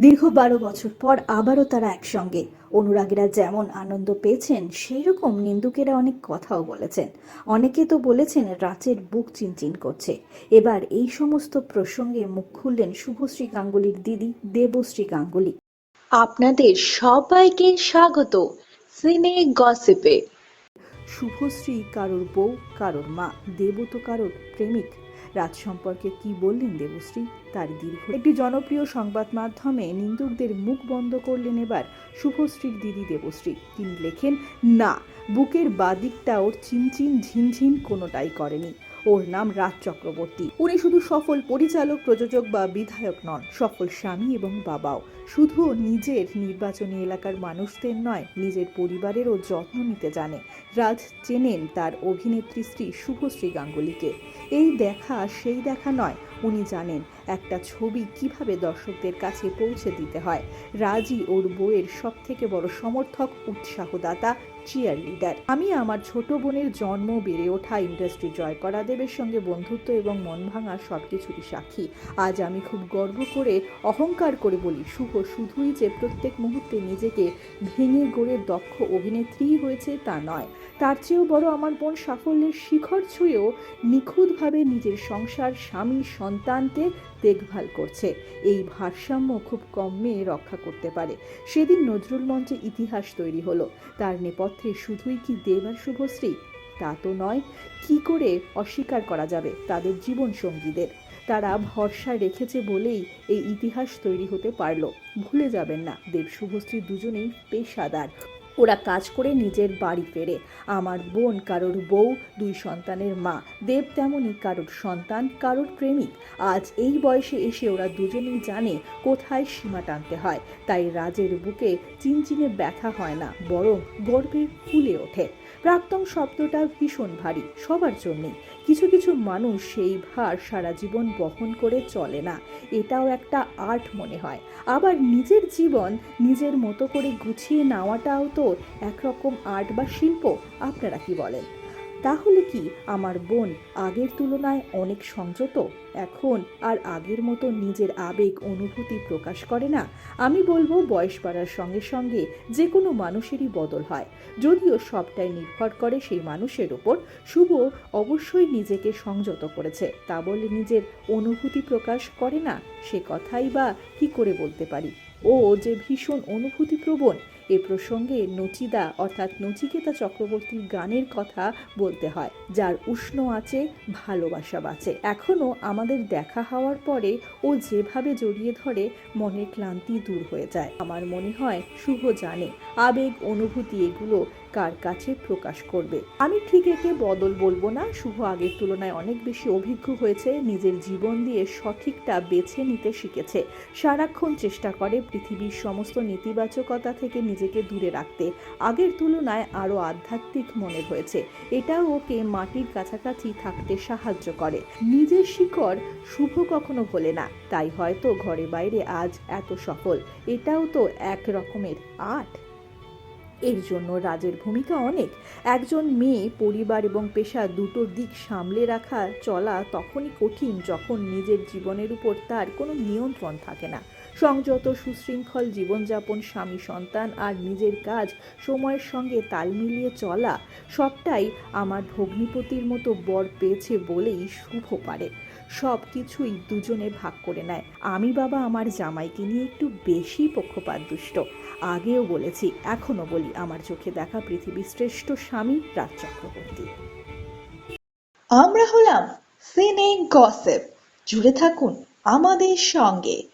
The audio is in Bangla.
দীর্ঘ বারো বছর পর আবারও তারা একসঙ্গে। অনুরাগীরা যেমন আনন্দ পেয়েছেন সেই রকম নিন্দুকেরা অনেক কথাও বলেছেন। অনেকে তো বলেছেন রাতের বুক চিনচিন করছে। এবার এই সমস্ত প্রসঙ্গে মুখ খুললেন শুভশ্রী গাঙ্গুলির দিদি দেবশ্রী গাঙ্গুলি। আপনাদের সবাইকে স্বাগত। সিনে গসিপে। শুভশ্রী কারোর বউ, কারোর মা দেব তো কারোর প্রেমিক। রাজ সম্পর্কে কি বললেন দেবশ্রী? তার দীর্ঘ একটি জনপ্রিয় সংবাদ মাধ্যমে নিন্দুকদের মুখ বন্ধ করলেন এবার শুভশ্রীর দিদি দেবশ্রী। তিনি লেখেন, না, বুকের বাদিকটা ওর চিনচিন ঝিনঝিন কোনোটাই করেনি। ওর নাম রাজ চক্রবর্তী। উনি শুধু সফল পরিচালক, প্রযোজক বা বিধায়ক নন, সফল স্বামী এবং বাবাও। শুধু নিজের নির্বাচনী এলাকার মানুষদের নয়, নিজের পরিবারেরও যত্ন নিতে জানে। রাজ চেনেন তার অভিনেত্রী স্ত্রী শুভশ্রী গাঙ্গুলিকে। এই দেখা সেই দেখা নয়, উনি জানেন একটা ছবি কীভাবে দর্শকদের কাছে পৌঁছে দিতে হয়। রাজই ওর বইয়ের সব থেকে বড় সমর্থক, উৎসাহদাতা চিয়ার লিডার আমি আমার ছোট বোনের জন্ম বেড়ে ওঠা ইন্ডাস্ট্রি জয় করা, দেবের সঙ্গে বন্ধুত্ব এবং মন ভাঙা সব কিছুরই সাক্ষী। আজ আমি খুব গর্ব করে, অহংকার করে বলি, শুভ শুধুই যে প্রত্যেক মুহূর্তে নিজেকে ভেঙে গড়ে দক্ষ অভিনেত্রী হয়েছে তা নয়। তার চেয়েও বড় আমার বোন সাফল্যের শিখর ছুঁয়েও নিখুঁতভাবে নিজের সংসার, স্বামী, সন্তানকে দেখভাল করছে। এই ভারসাম্য খুব কম মেয়ে রক্ষা করতে পারে। সেদিন নজরুল মঞ্চে ইতিহাস তৈরি হলো। তার নেপথ্যে শুধুই কি দেব আর শুভশ্রী? তা তো নয়, কি করে অস্বীকার করা যাবে তাদের জীবন সঙ্গীদের? তারা ভরসা রেখেছে বলেই এই ইতিহাস তৈরি হতে পারল। ভুলে যাবেন না, দেব, শুভশ্রী দুজনেই পেশাদার। ওরা কাজ করে নিজের বাড়ি ফেরে। আমার বোন কারোর বউ, দুই সন্তানের মা, দেব তেমনই কারোর সন্তান, কারোর প্রেমিক। আজ এই বয়সে এসে ওরা দুজনেই জানে কোথায় সীমা টানতে হয়। তাই রাজের বুকে চিনচিনে ব্যথা হয় না, বরং গর্বে ফুলে ওঠে। প্রাক্তন শব্দটা ভীষণ ভারী, সবার জন্যেই। কিছু কিছু মানুষ সেই ভার সারা জীবন বহন করে চলে না, এটাও একটা আর্ট মনে হয়। আবার নিজের জীবন নিজের মতো করে গুছিয়ে নেওয়াটাও তো একরকম আর্ট বা শিল্প, আপনারা কি বলেন? তাহলে কি আমার বোন আগের তুলনায় অনেক সংযত? এখন আর আগের মতো নিজের আবেগ, অনুভূতি প্রকাশ করে না? আমি বলব বয়স বাড়ার সঙ্গে সঙ্গে যে কোনো মানুষেরই বদল হয়। যদিও সবটাই নির্ভর করে সেই মানুষের ওপর, শুভ অবশ্যই নিজেকে সংযত করেছে। তা বলে নিজের অনুভূতি প্রকাশ করে না? সে কথাই বা কি করে বলতে পারি? ও যে ভীষণ অনুভূতিপ্রবণ এ প্রসঙ্গে নচিদা অর্থাৎ নচিকেতা চক্রবর্তীর গানের কথা বলতে হয়, যার উষ্ণ আছে, ভালোবাসা বাঁচে। এখনও আমাদের দেখা হওয়ার পরে ও যেভাবে জড়িয়ে ধরে মনের ক্লান্তি দূর হয়ে যায়। আমার মনে হয় শুভ জানে, আবেগ, অনুভূতি এগুলো কার কাছে প্রকাশ করবে। আমি ঠিক একে বদল বলব না, শুভ আগের তুলনায় অনেক বেশি অভিজ্ঞ হয়েছে, নিজের জীবন দিয়ে সঠিকটা বেছে নিতে শিখেছে। সারাক্ষণ চেষ্টা করে পৃথিবীর সমস্ত নেতিবাচকতা থেকে নিজেকে দূরে রাখতে। আগের তুলনায় আরও আধ্যাত্মিক মনের হয়েছে। এটা ওকে মাটির কাছাকাছি থাকতে সাহায্য করে। নিজের শিকড় শুভ কখনো ভোলে না। তাই হয়তো ঘরে বাইরে আজ এত সফল। এটাও তো এক রকমের আর্ট এর জন্য রাজের ভূমিকা অনেক। একজন মেয়ে পরিবার এবং পেশা দুটোর দিক সামলে রাখা চলা তখনই কঠিন যখন নিজের জীবনের উপর তার কোনো নিয়ন্ত্রণ থাকে না। সংযত সুশৃঙ্খল জীবনযাপন, স্বামী সন্তান আর নিজের কাজ, সময়ের সঙ্গে তাল মিলিয়ে চলা, সবটাই আমার ভগ্নিপতির মতো বর পেয়েছে বলেই শুভ পারে। সব কিছুই দুজনে ভাগ করে নেয়। আমি বাবা আমার জামাইকে নিয়ে একটু বেশি পক্ষপাত দুষ্ট। আগেও বলেছি এখনও বলি, আমার চোখে দেখা পৃথিবীর শ্রেষ্ঠ স্বামী রাজ চক্রবর্তী। আমরা হলাম সিনে গসিপ। জুড়ে থাকুন আমাদের সঙ্গে।